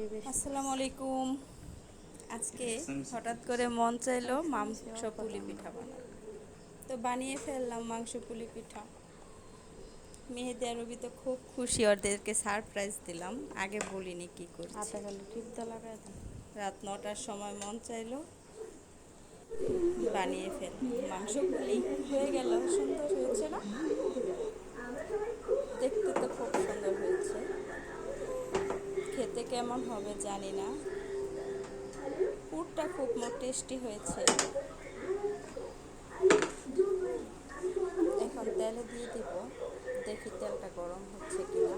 আসসালামু আলাইকুম আজকে হঠাৎ করে মন চাইলো মাংস পুলি পিঠা বানাবো তো বানিয়ে ফেললাম মাংস পুলি পিঠা। মেহেদি আর রবি তো খুব খুশি ওদেরকে সারপ্রাইজ দিলাম। আগে বলিনি কি করছি। রাত নটার সময় মন চাইলো বানিয়ে ফেল মাংস পুলি হয়ে গেল সুন্দর হয়েছে না? কেমন হবে জানি না। পুরটা খুব টেস্টি হয়েছে। এখন তেলে দিয়ে দিব। দেখি তেলটা গরম হচ্ছে কিনা।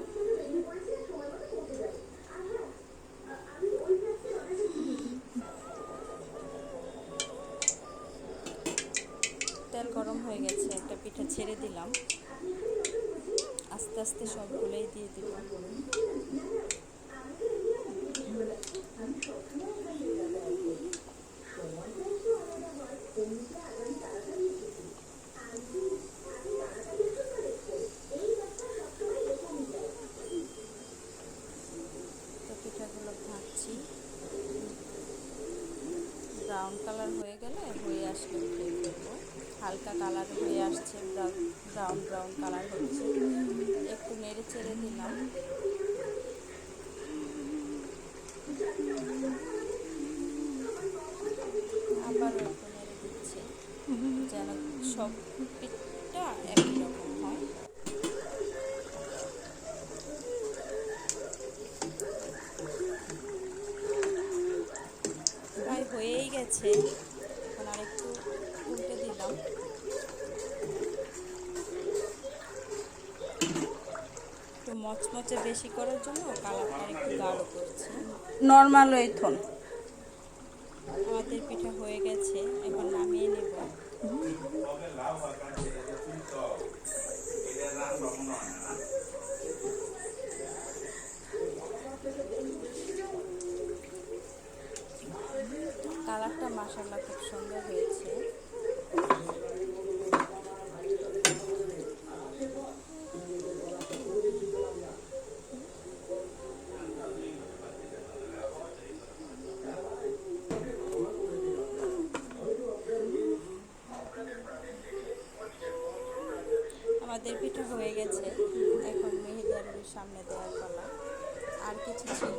তেল গরম হয়ে গেছে, একটা পিঠা ছেড়ে দিলাম। আস্তে আস্তে সবগুলোই দিয়ে দিব। ব্রাউন কালার হয়ে গেলে হয়ে আসলে উঠিয়ে ফেলব হালকা কালার হয়ে আসছে ব্রাউন ব্রাউন কালার হচ্ছে। একটু নেড়ে চেড়ে দিলাম। আবারও একটু নেড়ে দিচ্ছি, যেন সব পিঠটা একই রকম হয়। গেছে। এখন আর একটু উল্টে দিলাম। একটু মচমচে বেশি করার জন্য কালারটা একটু গাঢ় করছি। নর্মাল ওই থন। আমাদের পিঠা হয়ে গেছে এখন নামিয়ে নেব। কালারটা মাসাল্লাহ খুব সুন্দর হয়েছে। আমাদের পিঠা হয়ে গেছে। এখন মেহেদি সামনে দেওয়ার পালা। আর কিছু ছিল